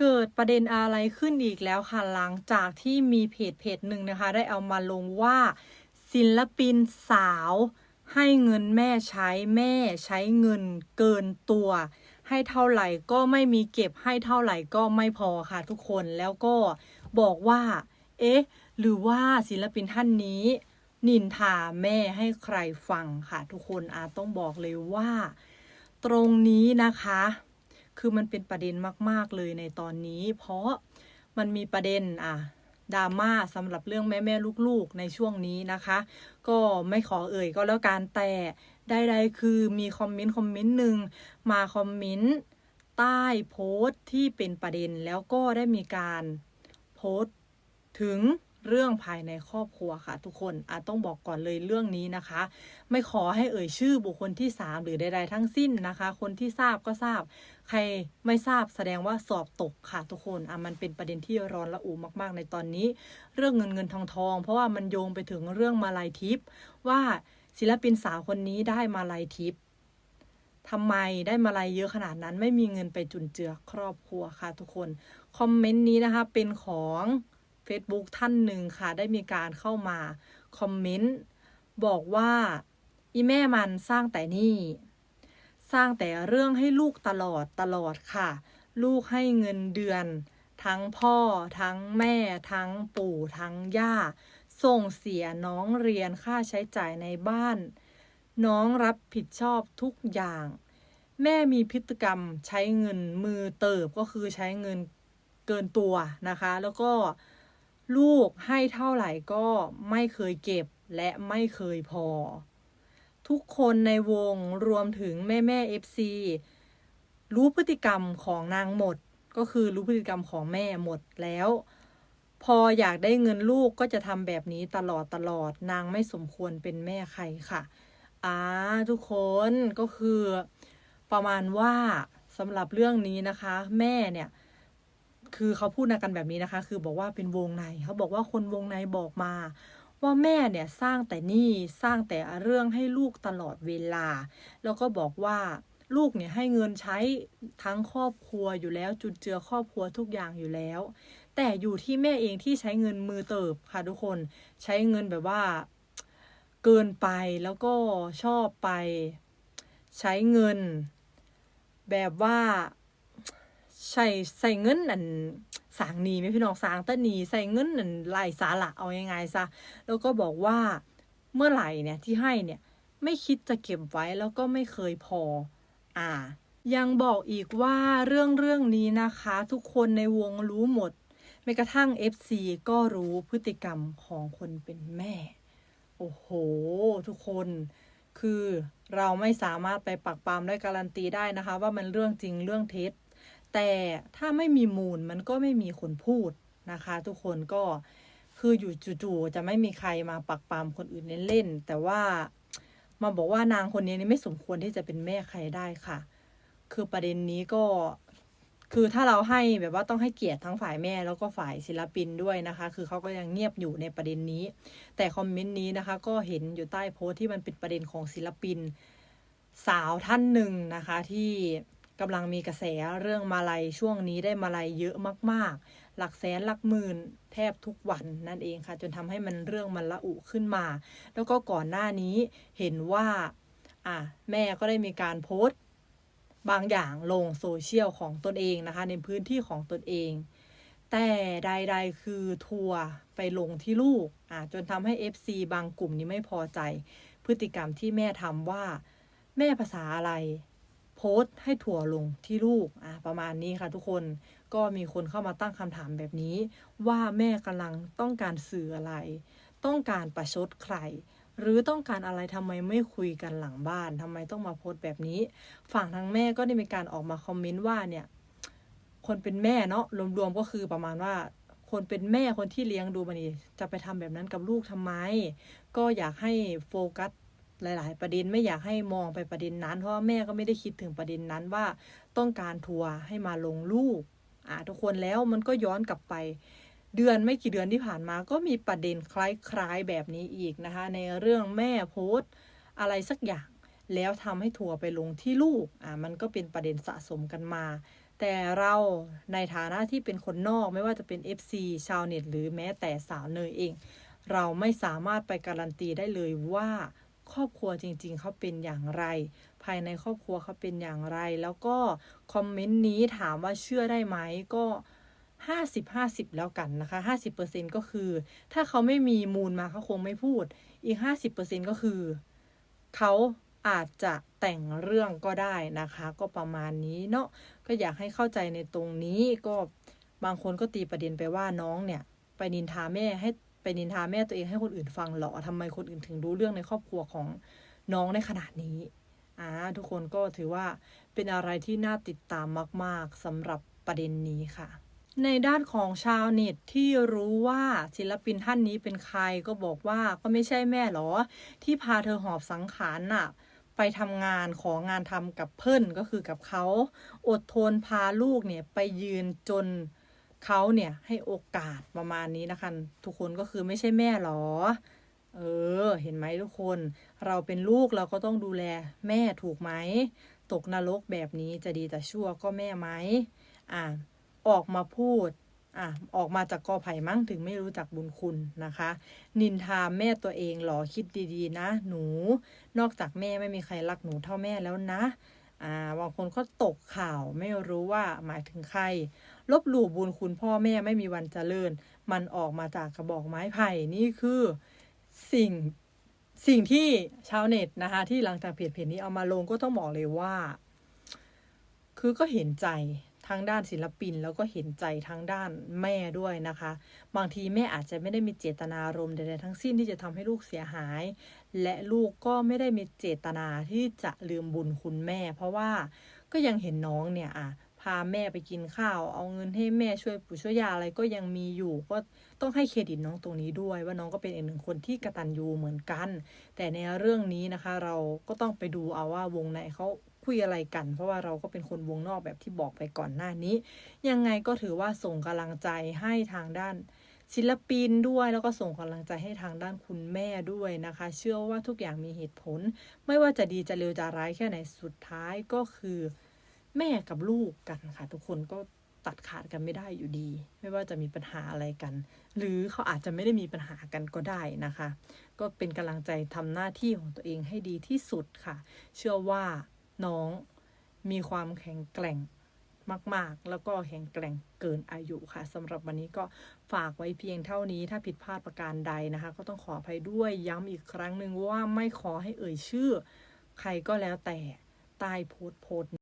เกิดประเด็นอะไรขึ้นอีกแล้วค่ะหลังจากที่มีเพจเพจหนึ่งนะคะ ได้เอามาลงว่า ศิลปินสาวให้เงินแม่ใช้แม่ใช้เงินเกินตัว ให้เท่าไหร่ก็ไม่มีเก็บให้เท่าไหร่ก็ไม่พอค่ะทุกคนแล้วก็บอกว่า เอ๊ะ หรือว่าศิลปินท่านนี้ นินทาแม่ให้ใครฟังค่ะ ทุกคนอาต้องบอกเลยว่า ตรงนี้นะคะ คือมันเป็นประเด็นมาก ๆ เลยในตอนนี้ เพราะมันมีประเด็นอะดราม่าสำหรับเรื่องแม่แม่ลูกๆ ในช่วงนี้นะคะ ก็ไม่ขอเอ่ยก็แล้วกันแต่ใดๆคือมีคอมเมนต์คอมเมนต์หนึ่งมาคอมเมนต์ใต้โพสต์ที่เป็นประเด็นแล้วก็ได้มีการโพสต์ถึง เรื่องภายในครอบครัวค่ะ ทุกคนอาจต้องบอกก่อนเลยเรื่องนี้นะคะ ไม่ขอให้เอ่ยชื่อบุคคลที่ 3 หรือใดๆทั้งสิ้นนะคะ คนที่ทราบก็ทราบ ใครไม่ทราบแสดงว่าสอบตกค่ะ ทุกคนอะมันเป็นประเด็นที่ร้อนระอุมากๆ ในตอนนี้ เรื่องเงินเงินทองทอง เพราะว่ามันโยงไปถึงเรื่องมาลายทิพย์ว่าศิลปินสาวคนนี้ได้มาลายทิพย์ทำไมได้มาลายเยอะขนาดนั้นไม่มีเงินไปจุนเจือครอบครัวค่ะ ทุกคน คอมเมนต์นี้นะคะเป็นของ Facebook ท่านหนึ่งค่ะ ได้มีการเข้ามาคอมเมนต์บอกว่าอีแม่มันสร้างแต่นี่ สร้างแต่เรื่องให้ลูกตลอดตลอดค่ะ ลูกให้เงินเดือน ทั้งพ่อ ทั้งแม่ ทั้งปู่ทั้งย่า ส่งเสียน้องเรียนค่าใช้จ่ายในบ้าน น้องรับผิดชอบทุกอย่าง แม่มีพฤติกรรมใช้เงินมือเติบก็คือใช้เงินเกินตัวนะคะ แล้วก็ ลูกให้เท่าไหร่ก็ไม่เคยเก็บและไม่เคยพอ ทุกคนในวงรวมถึงแม่แม่เอฟซีรู้พฤติกรรมของนางหมด ก็คือรู้พฤติกรรมของแม่หมดแล้ว พออยากได้เงินลูกก็จะทำแบบนี้ตลอดตลอดนางไม่สมควรเป็นแม่ใครค่ะอ่าทุกคนก็คือประมาณว่าสำหรับเรื่องนี้นะคะ แม่เนี่ย คือเขาพูดกันแบบนี้นะคะ คือบอกว่าเป็นวงในเขาบอกว่าคนวงในบอกมา ว่าแม่เนี่ยสร้างแต่นี่สร้างแต่เรื่องให้ลูกตลอดเวลา แล้วก็บอกว่าลูกเนี่ยให้เงินใช้ทั้งครอบครัวอยู่แล้วจุดเจือครอบครัวทุกอย่างอยู่แล้ว แต่อยู่ที่แม่เองที่ใช้เงินมือเติบค่ะทุกคนใช้เงินแบบว่าเกินไปแล้วก็ชอบไป ใช้เงิน แบบว่า ใส่ใส่เงินอันสางนีไหมพี่น้องสางตะนีใส่เงินอันไล่สาระเอายังไงซะแล้วก็บอกว่าเมื่อไหร่เนี่ยที่ให้เนี่ยไม่คิดจะเก็บไว้แล้วก็ไม่เคยพอ อ่า ยังบอกอีกว่าเรื่องเรื่องนี้นะคะ ทุกคนในวงรู้หมดแม้กระทั่ง FC ก็รู้พฤติกรรมของคนเป็นแม่ โอ้โห ทุกคนคือเราไม่สามารถไปปักปามได้การันตีได้นะคะ ว่ามันเรื่องจริงเรื่องเท็จ แต่ถ้าไม่มีมูลมันก็ไม่มีคนพูดนะคะ ทุกคนก็คืออยู่จู่ๆจะไม่มีใครมาปักปามคนอื่นเล่นๆแต่ว่ามาบอกว่านางคนนี้นี่ไม่สมควรที่จะเป็นแม่ใครได้ค่ะ คือประเด็นนี้ก็คือถ้าเราให้แบบว่าต้องให้เกียรติทั้งฝ่ายแม่แล้วก็ฝ่ายศิลปินด้วยนะคะ คือเขาก็ยังเงียบอยู่ในประเด็นนี้ แต่คอมเมนต์นี้นะคะ ก็เห็นอยู่ใต้โพสต์ที่มันเป็นประเด็นของศิลปินสาวท่านหนึ่งนะคะที่ กำลังมีกระแสเรื่องมาลัยช่วงนี้ได้มาลัยเยอะมาก ๆ หลักแสนหลักหมื่นแทบทุกวันนั่นเองค่ะ จนทำให้มันเรื่องมันละอุขึ้นมา แล้วก็ก่อนหน้านี้เห็นว่าอะแม่ก็ได้มีการโพสต์บางอย่างลงโซเชียลของตนเองนะคะ ในพื้นที่ของตนเอง แต่ใดๆคือทัวร์ไปลงที่ลูกอะจนทำให้ FC บางกลุ่มนี้ไม่พอใจ พฤติกรรมที่แม่ทำว่า แม่ภาษาอะไร โพสต์ให้ถั่วลงที่ลูกอะประมาณนี้ค่ะทุกคนก็มีคนเข้ามาตั้งคำถามแบบนี้ ว่าแม่กำลังต้องการสื่ออะไร ต้องการประชดใคร หรือต้องการอะไรทำไมไม่คุยกันหลังบ้านทำไมต้องมาโพสต์แบบนี้ ฝั่งทางแม่ก็ได้มีการออกมาคอมเมนต์ว่าเนี่ยคนเป็นแม่เนาะรวมๆก็คือประมาณว่าคนเป็นแม่คนที่เลี้ยงดูมันนี่จะไปทำแบบนั้นกับลูกทำไม ก็อยากให้โฟกัส หลาย ๆ ประเด็นไม่อยากให้มองไปประเด็นนั้น เพราะว่าแม่ก็ไม่ได้คิดถึงประเด็นนั้นว่าต้องการทัวร์ให้มาลงลูกอ่าทุกคนแล้วมันก็ย้อนกลับไป เดือนไม่กี่เดือนที่ผ่านมาก็มีประเด็นคล้าย ๆ แบบนี้อีกนะคะ ในเรื่องแม่โพสต์อะไรสักอย่างแล้วทำให้ทัวร์ไปลงที่ลูกอ่ามันก็เป็นประเด็นสะสมกันมา แต่เราในฐานะที่เป็นคนนอกไม่ว่าจะเป็น FC ชาวเน็ต หรือแม้แต่สาวเนยเอง เราไม่สามารถไปการันตีได้เลยว่า ครอบครัวจริง ๆ เขาเป็นอย่างไร ภายในครอบครัวเขาเป็นอย่างไร แล้วก็คอมเมนต์นี้ถามว่าเชื่อได้ไหมก็50 50แล้วกันนะคะ50%ก็คือ ถ้าเขาไม่มีมูลมาเขาคงไม่พูด อีก50%ก็คือ เขาอาจจะแต่งเรื่องก็ได้นะคะ ก็ประมาณนี้เนาะก็อยากให้เข้าใจในตรงนี้ก็บางคนก็ตีประเด็นไปว่าน้องเนี่ย ไปนินทาแม่ให้ ไปนินทาแม่ตัวเองให้คนอื่นฟังเหรอทำไมคนอื่นถึงรู้เรื่องในครอบครัวของน้องในขนาดนี้อ่าทุกคนก็ถือว่าเป็นอะไรที่น่าติดตามมาก ๆสำหรับประเด็นนี้ค่ะ ในด้านของชาวเน็ตที่รู้ว่าศิลปินท่านนี้เป็นใครก็บอกว่าก็ไม่ใช่แม่หรอ ที่พาเธอหอบสังขารน่ะไปทำงานของานทำกับเพื่อนก็คือกับเขา อดทนพาลูกเนี่ยไปยืนจน เขาเนี่ยให้โอกาสประมาณนี้นะคะ ทุกคนก็คือไม่ใช่แม่หรอ เออ เห็นไหมทุกคน เราเป็นลูกเราก็ต้องดูแลแม่ถูกไหม ตกนรกแบบนี้จะดีแต่ชั่วก็แม่ไหมอ่าออกมาพูดอะออกมาจากกอไผ่มั้งถึงไม่รู้จักบุญคุณนะคะ นินทาแม่ตัวเองหรอคิดดีๆ นะ หนู นอกจากแม่ไม่มีใครรักหนูเท่าแม่แล้วนะอ่าบางคนก็ตกข่าวไม่รู้ว่าหมายถึงใคร ลบหลู่บุญคุณพ่อแม่ไม่มีวันเจริญ มันออกมาจากกระบอกไม้ไผ่นี่คือสิ่งสิ่งที่ชาวเน็ตนะคะที่หลังจากเพจเพจนี้เอามาลงก็ต้องบอกเลยว่า คือก็เห็นใจทั้งด้านศิลปินแล้วก็เห็นใจทั้งด้านแม่ด้วยนะคะ บางทีแม่อาจจะไม่ได้มีเจตนารมณ์ใดๆทั้งสิ้นที่จะทำให้ลูกเสียหาย และลูกก็ไม่ได้มีเจตนาที่จะลืมบุญคุณแม่ เพราะว่าก็ยังเห็นน้องเนี่ยอะ พาแม่ไปกินข้าว เอาเงินให้แม่ช่วยปู่ช่วยยาอะไรก็ยังมีอยู่ ก็ต้องให้เครดิตน้องตรงนี้ด้วย ว่าน้องก็เป็นอีกหนึ่งคนที่กระตันยูเหมือนกัน แต่ในเรื่องนี้นะคะ เราก็ต้องไปดูเอาว่าวงในเขาคุยอะไรกัน เพราะว่าเราก็เป็นคนวงนอกแบบที่บอกไปก่อนหน้านี้ ยังไงก็ถือว่าส่งกำลังใจให้ทางด้านศิลปินด้วยแล้วก็ส่งกำลังใจให้ทางด้านคุณแม่ด้วยนะคะ เชื่อว่าทุกอย่างมีเหตุผล ไม่ว่าจะดีจะเลวจะร้ายแค่ไหนสุดท้ายก็คือ แม่กับลูกกันค่ะ ทุกคนก็ตัดขาดกันไม่ได้อยู่ดี ไม่ว่าจะมีปัญหาอะไรกัน หรือเขาอาจจะไม่ได้มีปัญหากันก็ได้นะคะ ก็เป็นกำลังใจทำหน้าที่ของตัวเองให้ดีที่สุดค่ะ เชื่อว่าน้องมีความแข็งแกร่งมาก ๆ แล้วก็แข็งแกร่งเกินอายุค่ะสำหรับวันนี้ก็ฝากไว้เพียงเท่านี้ถ้าผิดพลาดประการใดนะคะ ก็ต้องขออภัยด้วยย้ำอีกครั้งหนึ่งว่าไม่ขอให้เอ่ยชื่อ ใครก็แล้วแต่ใต้โพสต์โพสต์